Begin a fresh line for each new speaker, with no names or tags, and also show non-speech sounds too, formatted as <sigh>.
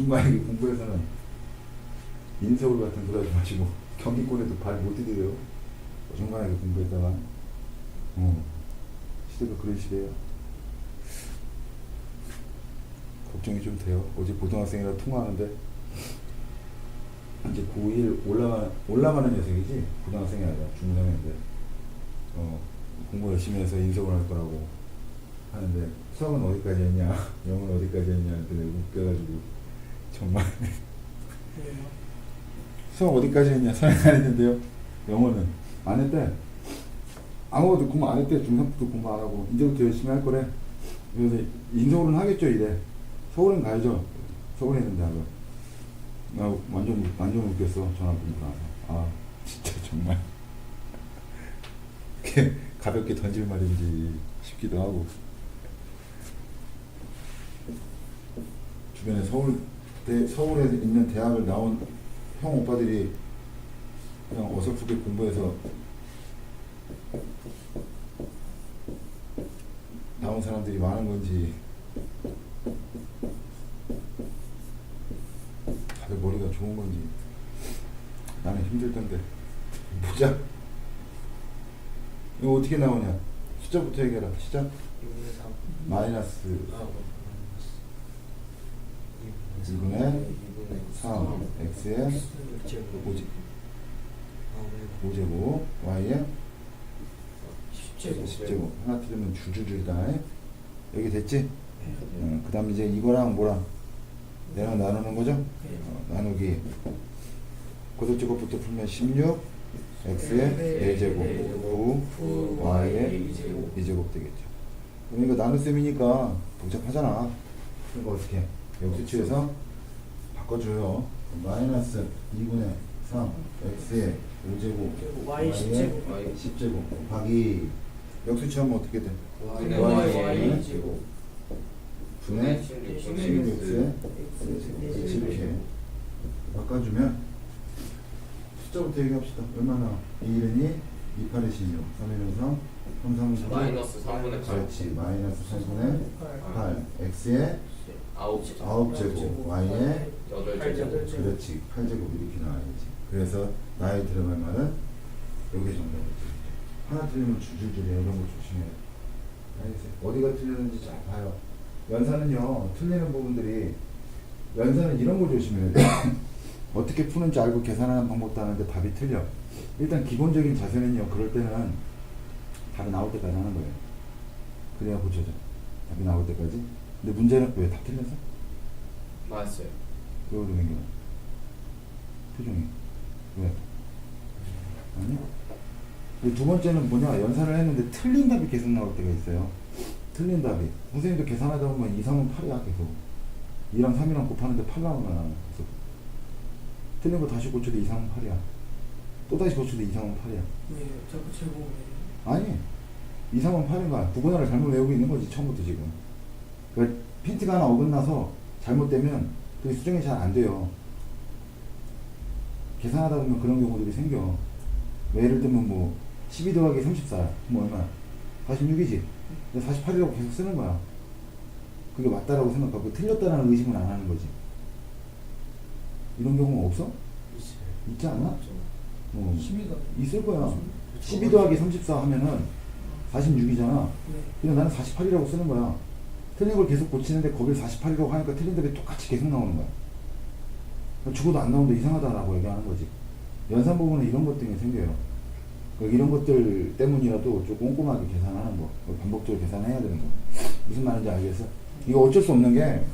중간에 공부해서는 인서울 같은 소리 하지 마시고 경기권에도 발못 디뎌요. 중간에 공부했다가 어, 시대가 그런 시대예요. 걱정이 좀 돼요. 어제 고등학생이랑 통화하는데 이제 고1 올라가 올라가는 녀석이지 고등학생이 아니라 중학생인데 어, 공부 열심히 해서 인석을 할 거라고 하는데 수학은 어디까지 했냐 <laughs> 영어는 어디까지 했냐 했더니 웃겨가지고 정말. 수학 어디까지 했냐 사연 안 했는데요. 영어는. 안 했대. 아무것도 공부 안 했대. 중3부터 공부 안 하고. 이제부터 열심히 할 거래. 그래서 인서울은 하겠죠 이래 서울은 가야죠. 서울에 있는데 하고 나 완전 완전 웃겼어 전화 끊고 나서. 아 진짜 정말. 이렇게 가볍게 던질 말인지 싶기도 하고. 주변에 서울 대, 서울에 있는 대학을 나온 형 오빠들이 그냥 어설프게 공부해서 나온 사람들이 많은 건지 다들 머리가 좋은 건지 나는 힘들던데. <laughs> 보자. 이거 어떻게 나오냐? 숫자부터 얘기해라 시작.
6분의 3.
마이너스
아,
2분의
2분의
3 x의
6제곱.
5제,
아, 네.
5제곱 y의
10제곱.
10제곱 하나 틀리면 줄줄줄이다 여기 됐지?
네.
어, 그 다음에 이제 이거랑 뭐랑 얘랑 나누는 거죠?
네.
어, 나누기 고도제곱부터 풀면 16 x의
네.
4제곱 9 y의 2제곱 되겠죠 그럼 이거 나눗셈이니까 복잡하잖아 그러니까 어떻게 해? 역수치에서 바꿔줘요. 마이너스 2분의 3 x의 5제곱
y 10제곱.
y 10제곱 곱하기 역수치하면 어떻게 돼?
y
y
제곱.
분의 16x의
x.
이렇게 바꿔주면 숫자부터 얘기합시다. 얼마나? 2일이니? 2, 8의 16, 3에 3, 3, 3, 3, 3,
3, 3, 3, 3, 3, 3, 3, 3,
3, 3, 3, 3, 3, 3, 3, 3, 3, 3, 3, 3,
아홉
제곱. 아홉 제곱 y의
여덟 제곱.
그렇지. 8제곱 이렇게 나와야지. 그래서 나에 들어갈 말은 여기 정답이지. 하나 틀리면 줄줄줄 이런 거 조심해야 돼요. 어디가 틀렸는지 잘 봐요. 연산은요. 틀리는 부분들이 연산은 이런 걸 조심해야 돼. <coughs> 어떻게 푸는지 알고 계산하는 방법도 하는데 답이 틀려. 일단 기본적인 자세는요. 그럴 때는 답이 나올 때까지 하는 거예요. 그래야 고쳐져. 답이 나올 때까지. 근데 문제는 왜 다 틀렸어?
맞았어요.
왜 그러는 거야? 표정이. 왜? 아니? 두 번째는 뭐냐? 연산을 했는데 틀린 답이 계속 나올 때가 있어요. 틀린 답이. 선생님도 계산하다 보면 2, 3은 8이야 계속. 2랑 3이랑 곱하는데 8 나오면 계속. 틀린 거 다시 고쳐도 2, 3은 8이야. 또 다시 고쳐도 2, 3은 8이야.
네, 자꾸 제곱을.
아니. 2, 3은 8인 거야. 구분하를 잘못 외우고 있는 거지 처음부터 지금 그러니까 핀트가 하나 어긋나서 잘못되면 그게 수정이 잘 안 돼요 계산하다 보면 그런 경우들이 생겨 뭐 예를 들면 뭐 12 더하기 34, 뭐 얼마? 46이지. 근데 48이라고 계속 쓰는 거야. 그게 맞다라고 생각하고 틀렸다라는 의심은 안 하는 거지. 이런 경우는 없어? 있지 않나? 어,
12가.
있을 거야. 12 더하기 34 하면은 46이잖아.
네.
근데 나는 48이라고 쓰는 거야. 틀린 걸 계속 고치는데 거길 48이라고 하니까 틀린 답이 똑같이 계속 나오는 거야. 죽어도 안 나오는데 이상하다라고 얘기하는 거지. 연산 부분은 이런 것 때문에 생겨요. 그러니까 이런 것들 때문이라도 좀 꼼꼼하게 계산하는 거. 반복적으로 계산해야 되는 거. 무슨 말인지 알겠어? 이거 어쩔 수 없는 게